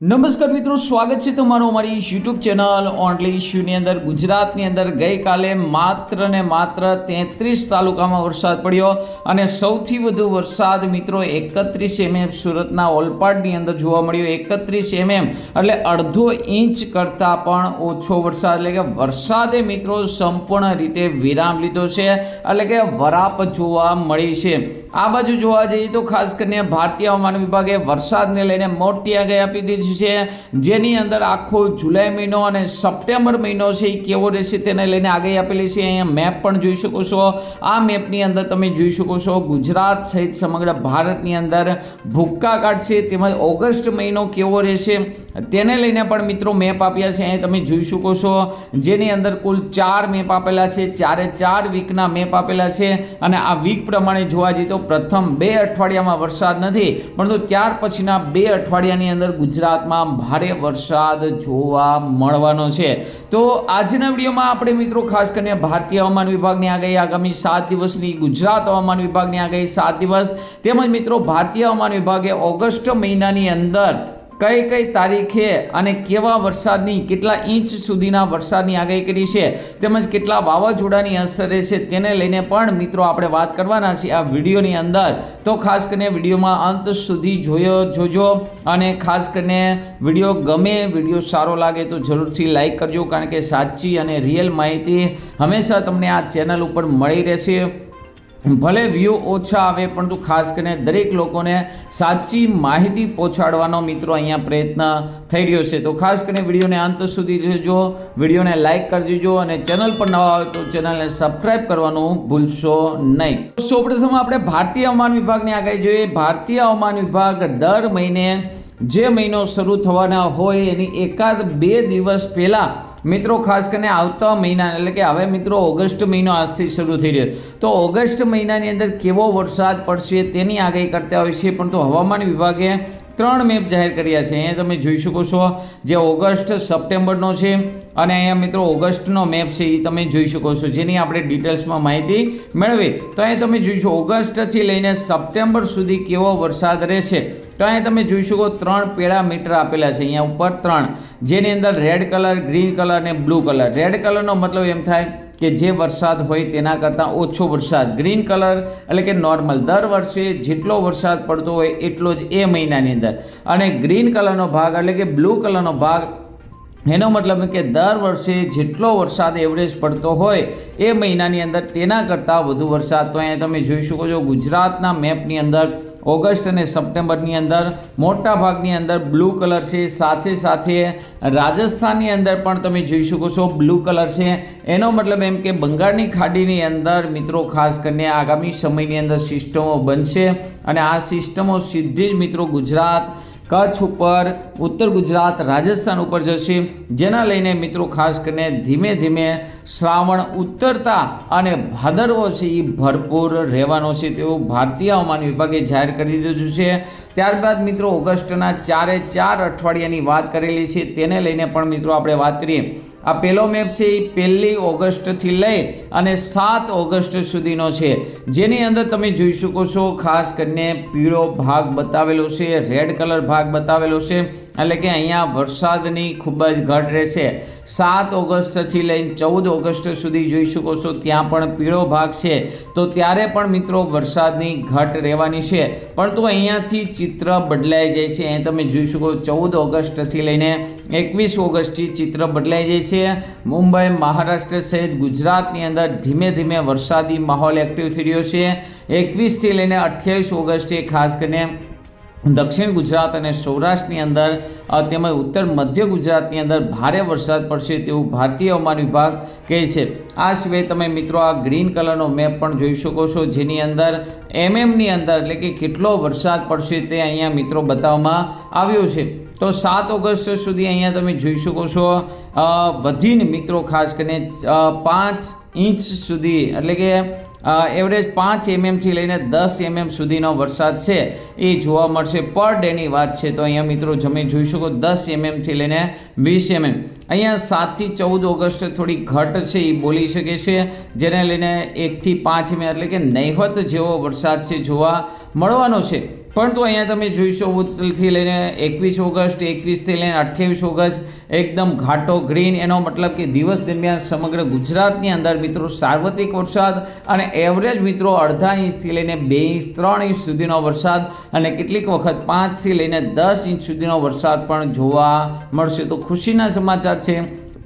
નમસ્કાર મિત્રો, સ્વાગત છે તમારું અમારી યુટ્યુબ ચેનલ ઓનલી ઇશ્યુની અંદર. ગુજરાતની અંદર ગઈકાલે માત્ર ને માત્ર તેત્રીસ તાલુકામાં વરસાદ પડ્યો અને સૌથી વધુ વરસાદ મિત્રો એકત્રીસ એમએમ સુરતના ઓલપાડની અંદર જોવા મળ્યો. એકત્રીસ એમએમ એટલે અડધો ઇંચ કરતાં પણ ઓછો વરસાદ. એટલે કે વરસાદે મિત્રો સંપૂર્ણ રીતે વિરામ લીધો છે. એટલે કે વરાપ જોવા મળી છે. આ બાજુ જોવા જઈએ તો ખાસ કરીને ભારતીય હવામાન વિભાગે વરસાદને લઈને મોટી આગાહી આપી દીધી છે, જેની અંદર આખો જુલાઈ મહિનો અને સપ્ટેમ્બર મહિનો છે, એ કેવો રહેશે તેને લઈને આગળ આપેલી છે, અહીંયા મેપ પણ જોઈ શકો છો. આ મેપની અંદર તમે જોઈ શકો છો, ગુજરાત સહિત સમગ્ર ભારતની અંદર ભૂક્કા કાઢશે તેમજ ઓગસ્ટ મહિનો કેવો રહેશે, તેને લઈને પણ મિત્રો મેપ આપ્યા છે, અહીં તમે જોઈ શકો છો. જેની અંદર કુલ ચાર મેપ આપેલા છે, ચારે ચાર વીકના મેપ આપેલા છે, અને આ વીક પ્રમાણે જોવા જઈએ તો પ્રથમ બે અઠવાડિયામાં વરસાદ નથી, પરંતુ ત્યાર પછીના બે અઠવાડિયાની અંદર ગુજરાતમાં ભારે વરસાદ જોવા મળવાનો છે. તો આજના વિડીયોમાં આપણે મિત્રો ખાસ કરીને ભારતીય હવામાન વિભાગની આગાહી આગામી સાત દિવસની, ગુજરાત હવામાન વિભાગની આગાહી સાત દિવસ તેમજ મિત્રો ભારતીય હવામાન વિભાગે ઓગસ્ટ મહિનાની અંદર કઈ કઈ તારીખે અને કેવા વરસાદની, કેટલા ઇંચ સુધીના વરસાદની આગાહી કરી છે, તેમજ કેટલા વાવાઝોડાની અસર રહેશે તેને લઈને પણ મિત્રો આપણે વાત કરવાના છીએ આ વિડીયોની અંદર. તો ખાસ કરીને વિડીયોમાં અંત સુધી જોયો, જોજો અને ખાસ કરીને વીડિયો ગમે, વીડિયો સારો લાગે તો જરૂરથી લાઈક કરજો કારણ કે સાચી અને રિયલ માહિતી હંમેશા તમને આ ચેનલ ઉપર મળી રહેશે. ભલે વ્યૂ ઓછા આવે, પરંતુ ખાસ કરીને દરેક લોકોને સાચી માહિતી પહોંચાડવાનો મિત્રો અહીંયા પ્રયત્ન થઈ રહ્યો છે. તો ખાસ કરીને વિડીયોને અંત સુધી જોજો. વિડીયોને લાઇક કરજો અને ચેનલ પર નવા હોય તો ચેનલને સબસ્ક્રાઇબ કરવાનું ભૂલશો નહીં. સૌપ્રથમ આપણે ભારતીય હવામાન વિભાગની આગળ જોઈએ. ભારતીય હવામાન વિભાગ દર મહિને જે મહિનો શરૂ થવાના હોય એની એકાદ બે દિવસ પહેલાં મિત્રો, ખાસ કરીને આવતા મહિના, એટલે કે હવે મિત્રો, ઓગસ્ટ મહિનો આજથી શરૂ થઈ રહ્યો તો ઓગસ્ટ મહિનાની અંદર કેવો વરસાદ પડશે તેની આગાહી કરતા હોય છે, પરંતુ હવામાન વિભાગે ત્રણ મેપ જાહેર કર્યા છે. અહીંયા તમે જોઈ શકો છો જે ઓગસ્ટ, સપ્ટેમ્બરનો છે અને અહીંયા મિત્રો ઓગસ્ટનો મેપ છે એ તમે જોઈ શકો છો. જેની આપણે ડિટેલ્સમાં માહિતી મેળવી. તો અહીંયા તમે જોઈશો ઓગસ્ટથી લઈને સપ્ટેમ્બર સુધી કેવો વરસાદ રહેશે. તો અહીંયા તમે જોઈ શકો ત્રણ પેરામીટર આપેલા છે. અહીંયા ઉપર ત્રણ. જેની અંદર રેડ કલર, ગ્રીન કલર અને બ્લુ કલર. રેડ કલરનો મતલબ એમ થાય કે જે વરસાદ હોય તેના કરતાં ઓછો વરસાદ. ગ્રીન કલર એટલે કે નોર્મલ દર વર્ષે જેટલો વરસાદ પડતો હોય એટલો જ એ મહિનાની અંદર. અને ગ્રીન કલરનો ભાગ એટલે કે બ્લુ કલરનો ભાગ, એનો મતલબ કે દર વર્ષે જેટલો વરસાદ એવરેજ પડતો હોય એ મહિનાની અંદર તેના કરતાં વધુ વરસાદ. તો અહીંયા તમે જોઈ શકો છો ગુજરાતના મેપની અંદર ઓગસ્ટ અને સપ્ટેમ્બરની અંદર મોટા ભાગની અંદર બ્લુ કલર છે. સાથે સાથે રાજસ્થાનની અંદર પણ તમે જોઈ શકો છો બ્લુ કલર છે. એનો મતલબ એમ કે બંગાળની ખાડીની અંદર મિત્રો ખાસ કરીને આગામી સમયની અંદર સિસ્ટમો બનશે અને આ સિસ્ટમો સીધી જ મિત્રો ગુજરાત કચ્છ ઉપર, ઉત્તર ગુજરાત, રાજસ્થાન ઉપર જશે. જેના લઈને મિત્રો ખાસ કરીને ધીમે ધીમે શ્રાવણ ઉત્તરતા અને ભાદરવો છે એ ભરપૂર રહેવાનો છે તેવું ભારતીય હવામાન વિભાગે જાહેર કરી દીધું છે. ત્યારબાદ મિત્રો ઓગસ્ટના ચારે ચાર અઠવાડિયાની વાત કરેલી છે. તેને લઈને પણ મિત્રો આપણે વાત કરીએ. આ પહેલો મેપ છે એ પહેલી ઓગસ્ટથી લઈ અને સાત ઓગસ્ટ સુધીનો છે. જેની અંદર તમે જોઈ શકો છો, ખાસ કરીને પીળો ભાગ બતાવેલો છે, રેડ કલર ભાગ બતાવેલો છે, એટલે કે અહીંયા વરસાદની ખૂબ જ ઘટ રહેશે. સાત ઓગસ્ટથી લઈને ચૌદ ઓગસ્ટ સુધી જોઈ શકો છો, ત્યાં પણ પીળો ભાગ છે. તો ત્યારે પણ મિત્રો વરસાદની ઘટ રહેવાની છે. પરંતુ અહીંયાથી ચિત્ર બદલાઈ જાય છે. અહીં તમે જોઈ શકો ચૌદ ઓગસ્ટથી લઈને એકવીસ ઓગસ્ટથી ચિત્ર બદલાઈ જાય છે. મુંબઈ, મહારાષ્ટ્ર સહિત ગુજરાતની અંદર ધીમે ધીમે વરસાદી માહોલ એક્ટિવ થઈ રહ્યો છે. એકવીસથી લઈને અઠ્યાવીસ ઓગસ્ટે ખાસ કરીને દક્ષિણ ગુજરાત અને સૌરાષ્ટ્રની અંદર તેમજ ઉત્તર મધ્ય ગુજરાતની અંદર ભારે વરસાદ પડશે તેવું ભારતીય હવામાન વિભાગ કહે છે. આ સિવાય તમે મિત્રો આ ગ્રીન કલરનો મેપ પણ જોઈ શકો છો, જેની અંદર એમએમની અંદર એટલે કે કેટલો વરસાદ પડશે તે અહીંયા મિત્રો બતાવવામાં આવ્યો છે. તો સાત ઓગસ્ટ સુધી અહીંયા તમે જોઈ શકો છો વધીને મિત્રો ખાસ કરીને પાંચ ઇંચ સુધી, એટલે કે એવરેજ પાંચ એમએમથી લઈને દસ એમએમ સુધીનો વરસાદ છે. એ જોવા મળશે પર ડેની વાત છે. તો અહીંયા મિત્રો તમે જોઈ શકો, દસ એમએમથી લઈને વીસ એમએમ અહીંયા સાતથી ચૌદ ઓગસ્ટ થોડી ઘટ છે એ બોલી શકે છે. જેને લઈને એકથી પાંચ એમએમ એટલે કે નહિવત જેવો વરસાદ છે જોવા મળવાનો છે. પરંતુ અહીંયા તમે જોઈશો ચૌદથી લઈને એકવીસ ઓગસ્ટ એકવીસથી લઈને અઠ્યાવીસ ઓગસ્ટ, એકદમ ઘાટો ગ્રીન એનો મતલબ કે દિવસ દરમિયાન સમગ્ર ગુજરાતની અંદર મિત્રો સાર્વત્રિક વરસાદ અને એવરેજ મિત્રો અડધા ઇંચથી લઈને બે ઇંચ, ત્રણ ઇંચ સુધીનો વરસાદ અને કેટલીક વખત પાંચથી લઈને દસ ઇંચ સુધીનો વરસાદ પણ જોવા મળશે. તો ખુશીના સમાચાર છે,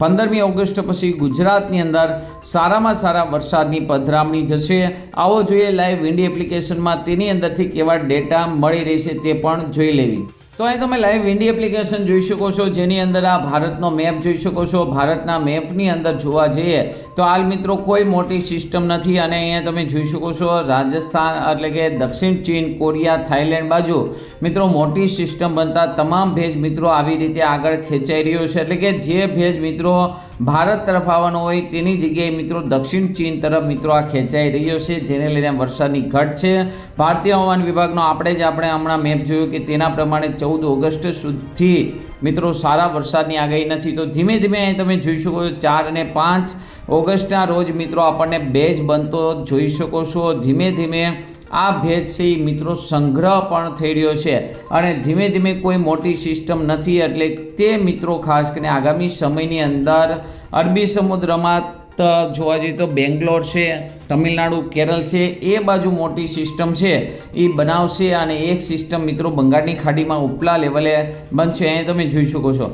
પંદરમી ઓગસ્ટ પછી ગુજરાતની અંદર સારામાં સારા વરસાદની પધરામણી જશે આવો જોઈએ લાઈવ વિન્ડી એપ્લિકેશનમાં તેની અંદરથી કેવા ડેટા મળી રહેશે તે પણ જોઈ લેવી. તો અહીં તમે લાઈવ વિન્ડી એપ્લિકેશન જોઈ શકો છો, જેની અંદર આ ભારતનો મેપ જોઈ શકો છો. ભારતના મેપની અંદર જોવા જઈએ તો હાલ મિત્રો કોઈ મોટી સિસ્ટમ નથી અને અહીંયા તમે જોઈ શકો છો રાજસ્થાન એટલે કે દક્ષિણ ચીન, કોરિયા થાઈલેન્ડ બાજુ મિત્રો મોટી સિસ્ટમ બનતા તમામ ભેજ મિત્રો આવી રીતે આગળ ખેંચાઈ રહ્યો છે. એટલે કે જે ભેજ મિત્રો ભારત તરફ આવવાનો હોય તેની જગ્યાએ મિત્રો દક્ષિણ ચીન તરફ મિત્રો આ ખેંચાઈ રહ્યો છે, જેને લઈને વરસાદની ઘટ છે. ભારતીય હવામાન વિભાગનો આપણે જ આપણે હમણાં મેપ જોયું કે તેના પ્રમાણે ચૌદ ઓગસ્ટ સુધી મિત્રો, સારા વરસાદની આગાહી નથી. તો ધીમે ધીમે તમે જોઈ શકો છો, ચાર અને પાંચ ઓગસ્ટના રોજ મિત્રો આપણને ભેજ બનતો જોઈ શકો છો. ધીમે ધીમે આ ભેજ છે એ મિત્રો સંગ્રહ પણ થઈ રહ્યો છે અને ધીમે ધીમે કોઈ મોટી સિસ્ટમ નથી. એટલે તે મિત્રો ખાસ કરીને આગામી સમયની અંદર અરબી સમુદ્રમાં તો જોવા જઈએ તો બેંગ્લોર છે, તમિલનાડુ કેરળ છે, એ બાજુ મોટી સિસ્ટમ છે. એ બનાવશે અને એક સિસ્ટમ મિત્રો બંગાળની ખાડીમાં ઉપલા લેવલે બનશે. અહીંયા તમે જોઈ શકો છો.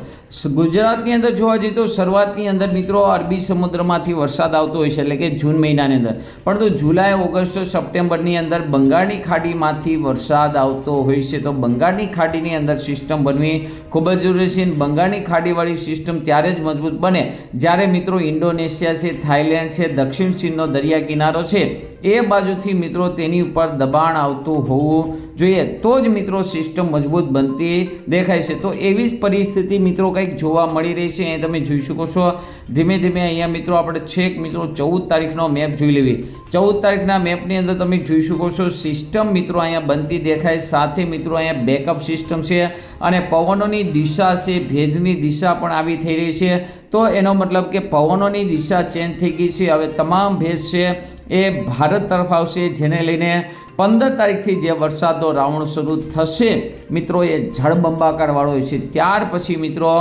ગુજરાતની અંદર જોવા જઈએ તો શરૂઆતની અંદર મિત્રો અરબી સમુદ્રમાંથી વરસાદ આવતો હોય છે, એટલે કે જૂન મહિનાની અંદર. પરંતુ જુલાઈ, ઓગસ્ટ, સપ્ટેમ્બરની અંદર બંગાળની ખાડીમાંથી વરસાદ આવતો હોય છે. તો બંગાળની ખાડીની અંદર સિસ્ટમ બનવી ખૂબ જ જરૂરી છે. બંગાળની ખાડીવાળી સિસ્ટમ ત્યારે જ મજબૂત બને જ્યારે મિત્રો ઇન્ડોનેશિયા છે થાઈલેન્ડ છે, દક્ષિણ ચીનનો દરિયા કિનારો છે. એ બાજુથી મિત્રો તેની ઉપર દબાણ આવતું હોવું જોઈએ. તો જ મિત્રો સિસ્ટમ મજબૂત બનતી દેખાય છે. તો એવી જ પરિસ્થિતિ મિત્રો કંઈક જોવા મળી રહી છે. એ તમે જોઈ શકો છો. ધીમે ધીમે અહીંયા મિત્રો આપણે છેક મિત્રો ચૌદ તારીખનો મેપ જોઈ લેવી. ચૌદ તારીખના મેપની અંદર તમે જોઈ શકો છો સિસ્ટમ મિત્રો અહીંયા બનતી દેખાય. સાથે મિત્રો અહીંયા બેકઅપ સિસ્ટમ છે અને પવનોની દિશા છે, ભેજની દિશા પણ આવી થઈ રહી છે. તો એનો મતલબ કે પવનોની દિશા ચેન્જ થઈ ગઈ છે. હવે તમામ ભેજ છે એ ભારત તરફ આવશે, જેને લઈને પંદર તારીખથી જે વરસાદનો રાઉન્ડ શરૂ થશે, મિત્રો, એ જળબંબાકારવાળો છે ત્યાર પછી, મિત્રો,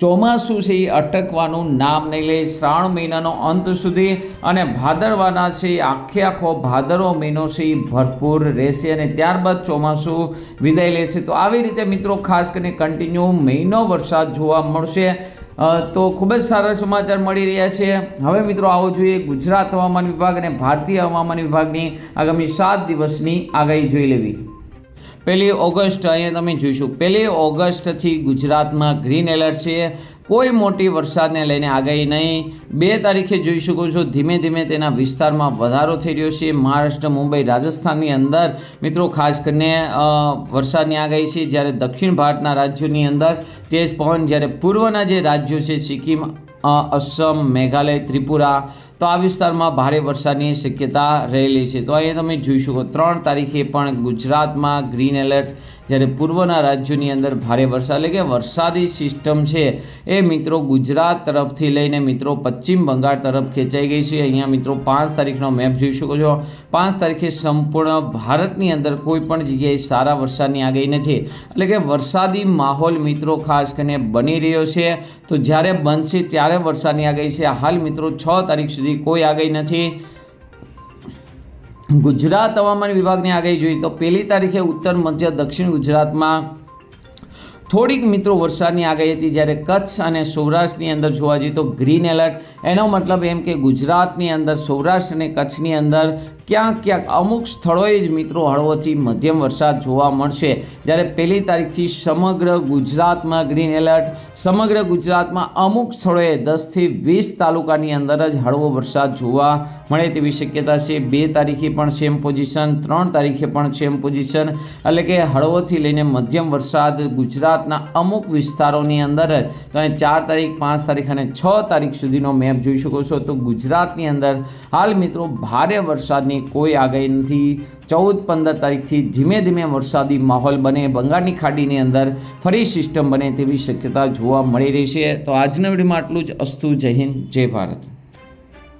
ચોમાસું છે એ અટકવાનું નામ નહીં લે. શ્રાવણ મહિનાનો અંત સુધી અને ભાદરવાના છે આખે આખો ભાદરવો મહિનો છે એ ભરપૂર રહેશે અને ત્યારબાદ ચોમાસું વિદાય લેશે. તો આવી રીતે, મિત્રો, ખાસ કરીને કન્ટિન્યુ મહિનો વરસાદ જોવા મળશે. તો ખૂબ જ સારા સમાચાર મળી રહ્યા છે. હવે મિત્રો આવો જોઈએ ગુજરાત હવામાન વિભાગ અને ભારતીય હવામાન વિભાગની આગામી સાત દિવસની આગાહી જોઈ લેવી. પહેલી ઓગસ્ટ અહીંયા તમે જોઈશું. પહેલી ઓગસ્ટથી ગુજરાતમાં ગ્રીન એલર્ટ છે. કોઈ મોટી વરસાદને લઈને આગાહી નહીં. બે તારીખે જોઈ શકો છો, ધીમે ધીમે તેના વિસ્તારમાં વધારો થઈ રહ્યો છે. મહારાષ્ટ્ર, મુંબઈ, રાજસ્થાનની અંદર, મિત્રો, ખાસ કરીને વરસાદની આગાહી છે. જ્યારે દક્ષિણ ભારતના રાજ્યોની અંદર, તેજ પવન જ્યારે પૂર્વના જે રાજ્યો છે, સિક્કિમ અસમ, મેઘાલય, ત્રિપુરા તો આ વિસ્તારમાં ભારે વરસાદની શક્યતા રહેલી છે. તો અહીંયા તમે જોઈ શકો, ત્રણ તારીખે પણ ગુજરાતમાં ગ્રીન એલર્ટ જ્યારે પૂર્વના રાજ્યોની અંદર ભારે વરસાદ, એટલે કે વરસાદી સિસ્ટમ છે એ મિત્રો ગુજરાત તરફથી લઈને મિત્રો પશ્ચિમ બંગાળ તરફ ખેંચાઈ ગઈ છે. અહીંયા મિત્રો પાંચ તારીખનો મેપ જોઈ શકો છો. પાંચ તારીખે સંપૂર્ણ ભારતની અંદર કોઈ પણ જગ્યાએ સારા વરસાદની આગાહી નથી. એટલે કે વરસાદી માહોલ મિત્રો ખાસ કરીને બની રહ્યો છે. તો જ્યારે બનશે ત્યારે વરસાદની આગાહી છે. હાલ મિત્રો છ તારીખ સુધી કોઈ આગાહી નથી. ગુજરાત હવામાન વિભાગની આગાહી જોઈએ તો પહેલી તારીખે ઉત્તર, મધ્ય, દક્ષિણ ગુજરાતમાં થોડીક મિત્રો વરસાદની આગાહી હતી જ્યારે કચ્છ અને સૌરાષ્ટ્રની અંદર જોવા જઈએ તો ગ્રીન એલર્ટ એનો મતલબ એમ કે ગુજરાતની અંદર, સૌરાષ્ટ્ર અને કચ્છની અંદર ક્યાંક ક્યાંક અમુક સ્થળોએ જ મિત્રો હળવોથી મધ્યમ વરસાદ જોવા મળશે. જ્યારે પહેલી તારીખથી સમગ્ર ગુજરાતમાં ગ્રીન એલર્ટ સમગ્ર ગુજરાતમાં અમુક સ્થળોએ દસથી વીસ તાલુકાની અંદર જ હળવો વરસાદ જોવા મળે તેવી શક્યતા છે. બે તારીખે પણ સેમ પોઝિશન ત્રણ તારીખે પણ સેમ પોઝિશન એટલે કે હળવોથી લઈને મધ્યમ વરસાદ ગુજરાતના અમુક વિસ્તારોની અંદર જ. તો અહીં ચાર તારીખ, પાંચ તારીખ અને છ તારીખ સુધીનો મેપ જોઈ શકો છો. તો ગુજરાતની અંદર હાલ મિત્રો ભારે વરસાદની કોઈ આગાહી નથી. ચૌદ, પંદર તારીખથી ધીમે ધીમે વરસાદી માહોલ બને, બંગાળની ખાડીની અંદર ફરી સિસ્ટમ બને તેવી શક્યતા જોવા મળી રહી છે. તો આજના વિડીયોમાં આટલું જ. અસ્તુ, જય હિન્દ, જય ભારત.